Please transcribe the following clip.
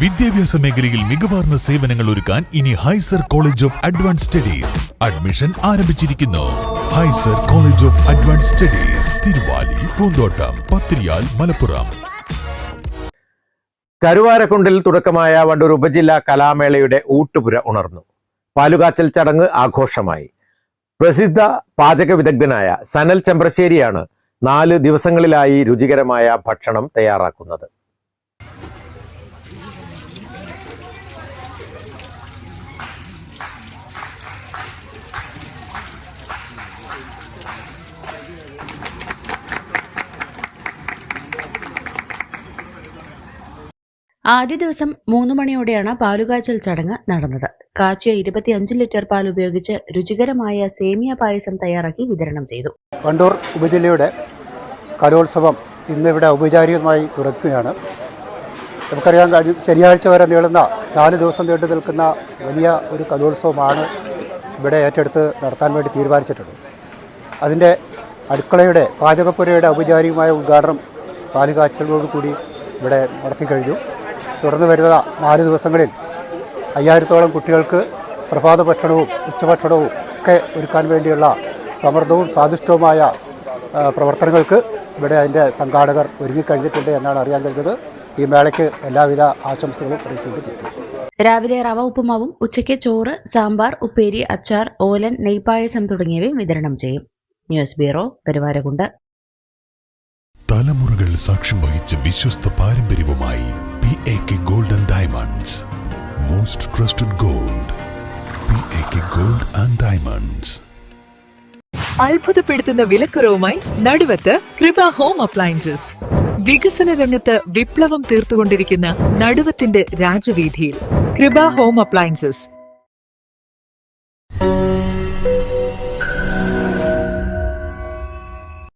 വിദ്യാഭ്യാസ മേഖലയിൽ മികവാർന്ന സേവനങ്ങൾ ഒരുക്കാൻ ഇനി ഹൈസർ college of advance studies admission ആരംഭിച്ചിരിക്കുന്നു. ഹൈസർ college of advance studies Thiruvali Poonthottam Pathiriyal Malappuram. കരുവാരക്കുണ്ടിൽ തുടക്കമായ Wandoor ഉപജില്ലാ കലാമേളയുടെ ഊട്ടുപുര ഉണർന്നു. പാലുകാച്ചൽ ചടങ്ങ് ആഘോഷമായി. പ്രസിദ്ധ പാചക വിദഗ്ധനായ സനൽ ചെമ്പ്രശ്ശേരിയാണ് നാല് ദിവസങ്ങളിലായി രുചികരമായ ഭക്ഷണം തയ്യാറാക്കുന്നത്. ആദ്യ ദിവസം മൂന്ന് മണിയോടെയാണ് പാലുകാച്ചൽ ചടങ്ങ് നടന്നത്. കാച്ചിയ ഇരുപത്തിയഞ്ച് ലിറ്റർ പാൽ ഉപയോഗിച്ച് രുചികരമായ സേമിയ പായസം തയ്യാറാക്കി വിതരണം ചെയ്തു. കണ്ടൂർ ഉപജില്ലയുടെ കലോത്സവം ഇന്നിവിടെ ഔപചാരികമായി തുടക്കുകയാണ്. നമുക്കറിയാൻ കഴിയും ശനിയാഴ്ച വരെ നീളുന്ന നാല് ദിവസം നീണ്ടു നിൽക്കുന്ന വലിയ ഒരു കലോത്സവമാണ് ഇവിടെ ഏറ്റെടുത്ത് നടത്താൻ വേണ്ടി തീരുമാനിച്ചിട്ടുള്ളത്. അതിന്റെ അടുക്കളയുടെ പാചകപ്പുരയുടെ ഔപചാരികമായ ഉദ്ഘാടനം പാലുകാച്ചലോടുകൂടി ഇവിടെ നടത്തി കഴിഞ്ഞു. തുടർന്ന് വരുന്ന നാല് ദിവസങ്ങളിൽ അയ്യായിരത്തോളം കുട്ടികൾക്ക് പ്രഭാത ഭക്ഷണവും ഉച്ചഭക്ഷണവും ഒക്കെ ഒരുക്കാൻ വേണ്ടിയുള്ള സമൃദ്ധവും സ്വാദിഷ്ടവുമായ പ്രവർത്തനങ്ങൾക്ക് ഇവിടെ അതിന്റെ സംഘാടകർ ഒരുങ്ങിക്കഴിഞ്ഞിട്ടുണ്ട് എന്നാണ് അറിയാൻ കഴിഞ്ഞത്. ഈ മേളയ്ക്ക് എല്ലാവിധ ആശംസകളും അറിയിച്ചുകൊണ്ട് കിട്ടും രാവിലെ റവ ഉപ്പുമാവും ഉച്ചയ്ക്ക് ചോറ് സാമ്പാർ ഉപ്പേരി അച്ചാർ ഓലൻ നെയ്പായസം തുടങ്ങിയവയും വിതരണം ചെയ്യും. ന്യൂസ് ബ്യൂറോ കരുവാരകുണ്ട് തലമുറകൾ സാക്ഷ്യം വഹിച്ച വിശ്വസ്ത പാരമ്പര്യവുമായി P A K golden diamonds most trusted gold P A K gold and diamonds അത്ഭുതപ്പെടുത്തുന്ന വിലക്കുറവുമായി നടുവത്ത് കൃപ ഹോം അപ്ലയൻസസ് വികസന രംഗത്ത് വിപ്ലവം തീർത്തുകൊണ്ടിരിക്കുന്ന നടുവത്തിന്റെ രാജവീതിയിൽ കൃപ ഹോം അപ്ലയൻസസ്